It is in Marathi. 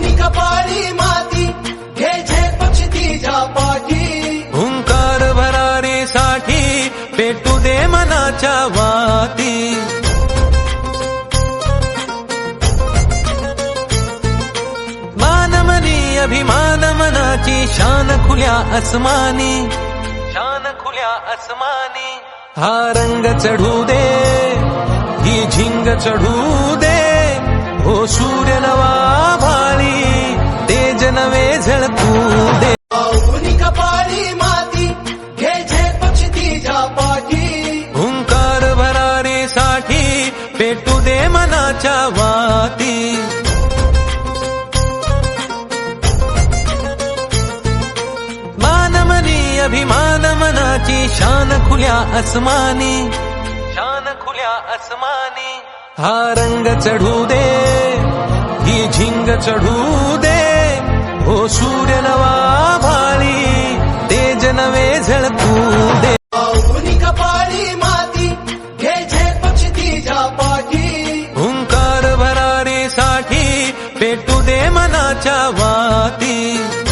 उनी कपाळी माती? घे पाठी. हुंकार पेटू दे मनाच्या वाती. मानमनी अभिमान मनाची शान खुल्या अस्मानी शान खुल्या अस्मानी हा रंग चढू दे ही झिंग चढू दे. पेटू दे मनाच्या वाती मानमनी अभिमान मनाची शान खुल्या अस्मानी शान खुल्या अस्मानी हा रंग चढू दे ही झिंग चढू दे. हो सूर्य नवा भाळी तेज नवे झळकू हुंकार